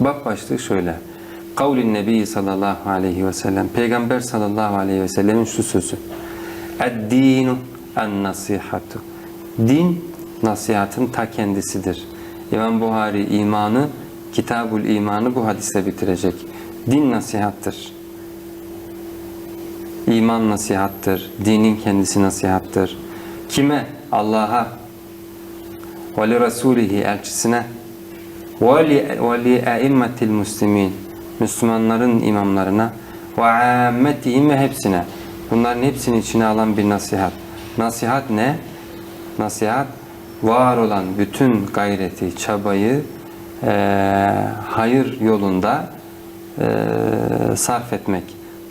Bab başlığı şöyle. Kavlin Nebi sallallahu aleyhi ve sellem. Peygamber sallallahu aleyhi ve sellemin şu sözü. Ed-dinu en-nasihatu. Din nasihatın ta kendisidir. İmam Buhari imanı, Kitabul imanı bu hadise bitirecek. Din nasihattır. İman nasihattır. Dinin kendisi nasihattır. Kime? Allah'a ve li elçisine li eimmetil muslimin Müslümanların imamlarına ammetihim ve hepsine bunların hepsini içine alan bir nasihat. Nasihat ne? Nasihat var olan bütün gayreti, çabayı eee, hayır yolunda eee, sarf etmek.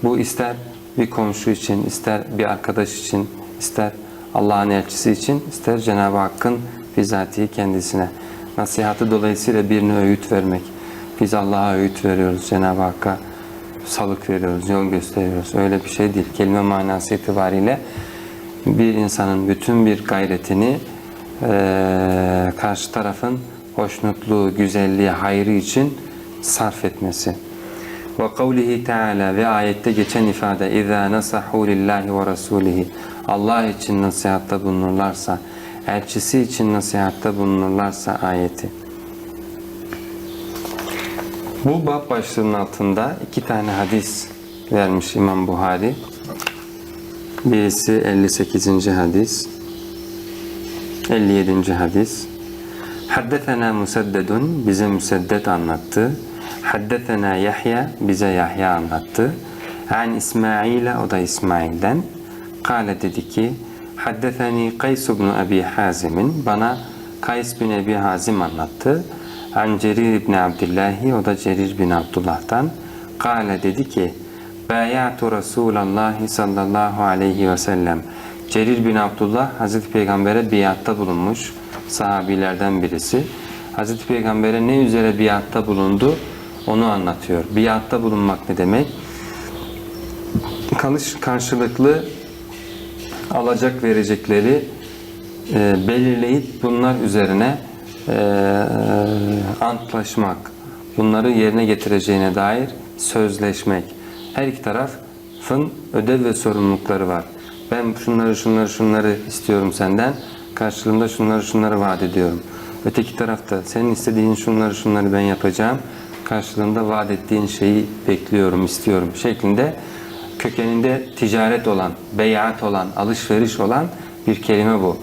Bu ister bir komşu için, ister bir arkadaş için, ister Allah'ın elçisi için, ister Cenab-ı Hakk'ın bizatihi kendisine. Nasihatı dolayısıyla birine öğüt vermek. Biz Allah'a öğüt veriyoruz, Cenab-ı Hakk'a salık veriyoruz, yol gösteriyoruz. Öyle bir şey değil. Kelime manası itibariyle bir insanın bütün bir gayretini eee, karşı tarafın hoşnutluğu, güzelliği, hayrı için sarf etmesi. Ve kavlihi Teala ve ayette geçen ifade nasahu lillahi ve rasulihi Allah için nasihatta bulunurlarsa elçisi için nasihatta bulunurlarsa ayeti. Bu bab başlığının altında iki tane hadis vermiş İmam Buhari. Birisi 58. hadis, 57. hadis. Haddetena Museddedun bize Müseddet anlattı. Haddetena Yahya bize Yahya anlattı. An İsmail'e o da İsmail'den. Kale dedi ki Haddeteni Kays ibn Abi Hazim'in bana Kays bin Ebi Hazim anlattı. An Cerir ibn Abdillahi o da Cerir bin Abdullah'tan. Kale dedi ki Bayatu Resulallah sallallahu aleyhi ve sellem. Cerir bin Abdullah Hazreti Peygamber'e biatta bulunmuş sahabilerden birisi. Hazreti Peygamber'e ne üzere biatta bulundu onu anlatıyor. Biatta bulunmak ne demek? Kalış karşılıklı alacak verecekleri e, belirleyip bunlar üzerine e, antlaşmak, bunları yerine getireceğine dair sözleşmek. Her iki tarafın ödev ve sorumlulukları var. Ben şunları şunları şunları istiyorum senden, karşılığında şunları şunları vaat ediyorum. Öteki tarafta senin istediğin şunları şunları ben yapacağım, karşılığında vaat ettiğin şeyi bekliyorum, istiyorum şeklinde kökeninde ticaret olan, beyat olan, alışveriş olan bir kelime bu.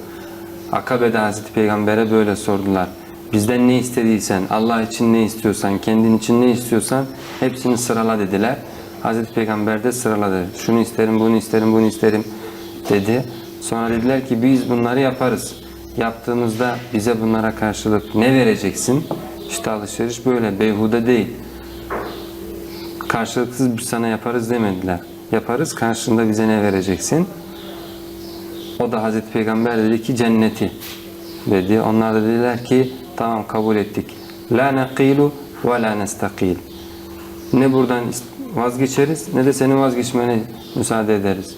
Akabe'de Hazreti Peygamber'e böyle sordular. Bizden ne istediysen, Allah için ne istiyorsan, kendin için ne istiyorsan hepsini sırala dediler. Hazreti Peygamber de sıraladı. Şunu isterim, bunu isterim, bunu isterim dedi. Sonra dediler ki biz bunları yaparız. Yaptığımızda bize bunlara karşılık ne vereceksin? İşte alışveriş böyle, beyhude değil. Karşılıksız biz sana yaparız demediler. Yaparız, karşında bize ne vereceksin? O da Hazreti Peygamber dedi ki cenneti dedi. Onlar da dediler ki tamam kabul ettik. La naqilu ve la nestakil. Ne buradan vazgeçeriz ne de senin vazgeçmene müsaade ederiz.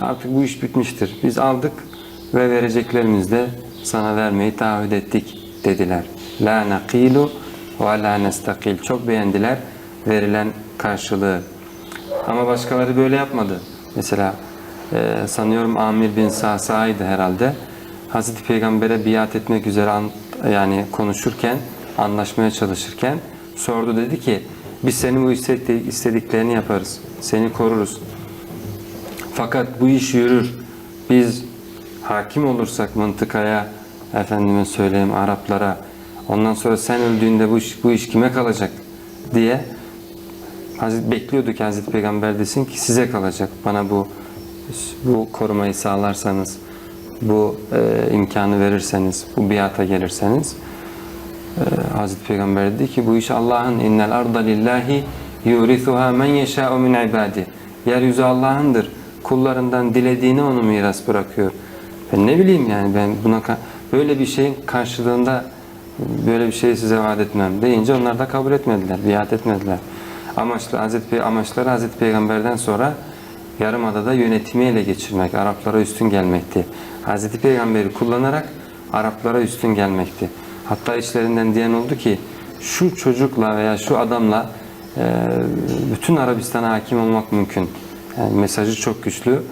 Artık bu iş bitmiştir. Biz aldık ve vereceklerimizi de sana vermeyi taahhüt ettik dediler. La naqilu ve la nestakil. Çok beğendiler verilen karşılığı. Ama başkaları böyle yapmadı. Mesela e, sanıyorum Amir bin Sa'sa'ydı herhalde. Hazreti Peygamber'e biat etmek üzere an, yani konuşurken, anlaşmaya çalışırken sordu dedi ki biz senin bu istediklerini yaparız. Seni koruruz. Fakat bu iş yürür. Biz hakim olursak mıntıkaya, efendime söyleyeyim Araplara, ondan sonra sen öldüğünde bu iş, bu iş kime kalacak diye Hazreti bekliyordu ki Hazreti Peygamber desin ki size kalacak. Bana bu bu korumayı sağlarsanız, bu e, imkanı verirseniz, bu biata gelirseniz e, Hazreti Peygamber dedi ki bu iş Allah'ın innel arda lillahi yurithuha men yeşâ'u min ibadi. Yeryüzü Allah'ındır. Kullarından dilediğini onu miras bırakıyor. Ben ne bileyim yani ben buna böyle bir şeyin karşılığında böyle bir şey size vaat etmem deyince onlar da kabul etmediler, biat etmediler. Amaçlı Hazreti amaçları Hazreti Peygamber'den sonra Yarımada'da yönetimi ele geçirmek, Araplara üstün gelmekti. Hazreti Peygamber'i kullanarak Araplara üstün gelmekti. Hatta içlerinden diyen oldu ki şu çocukla veya şu adamla e, bütün Arabistan'a hakim olmak mümkün. Yani mesajı çok güçlü.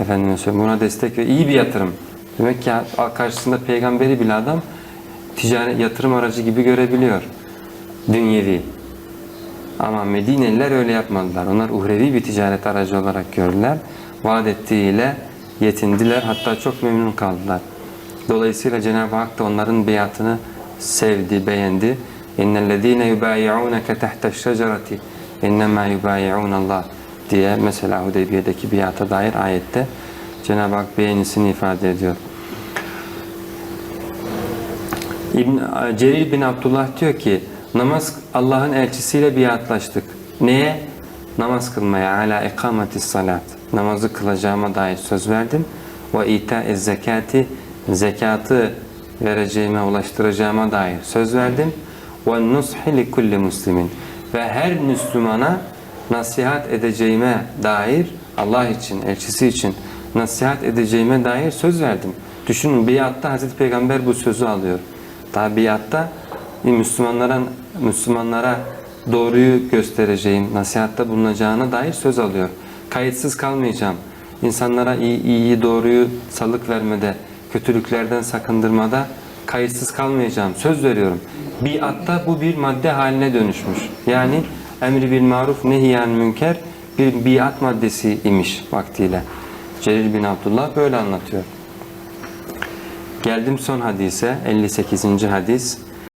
Efendim söyleyeyim, buna destek ve iyi bir yatırım. Demek ki karşısında peygamberi bile adam ticari yatırım aracı gibi görebiliyor. Dünyevi. Ama Medineliler öyle yapmadılar. Onlar uhrevi bir ticaret aracı olarak gördüler. Vaat ettiğiyle yetindiler. Hatta çok memnun kaldılar. Dolayısıyla Cenab-ı Hak da onların beyatını sevdi, beğendi. İnnellezîne yubâyi'ûneke tehte'ş-şecereti innemâ yubâyi'ûnallah diye mesela Hudeybiye'deki beyata dair ayette Cenab-ı Hak beğenisini ifade ediyor. İbn Cerir bin Abdullah diyor ki namaz Allah'ın elçisiyle biatlaştık. Neye? Namaz kılmaya ala ikametis salat. Namazı kılacağıma dair söz verdim. Ve ita zekati zekatı vereceğime ulaştıracağıma dair söz verdim. Ve nushi li kulli muslimin ve her Müslümana nasihat edeceğime dair Allah için, elçisi için nasihat edeceğime dair söz verdim. Düşünün biatta Hazreti Peygamber bu sözü alıyor. Daha biatta Müslümanlara Müslümanlara doğruyu göstereceğim, nasihatta bulunacağına dair söz alıyor. Kayıtsız kalmayacağım. İnsanlara iyi, iyiyi, doğruyu salık vermede, kötülüklerden sakındırmada kayıtsız kalmayacağım. Söz veriyorum. Biatta bu bir madde haline dönüşmüş. Yani emri bil maruf nehiyen münker bir biat maddesi imiş vaktiyle. Celil bin Abdullah böyle anlatıyor. Geldim son hadise 58. hadis.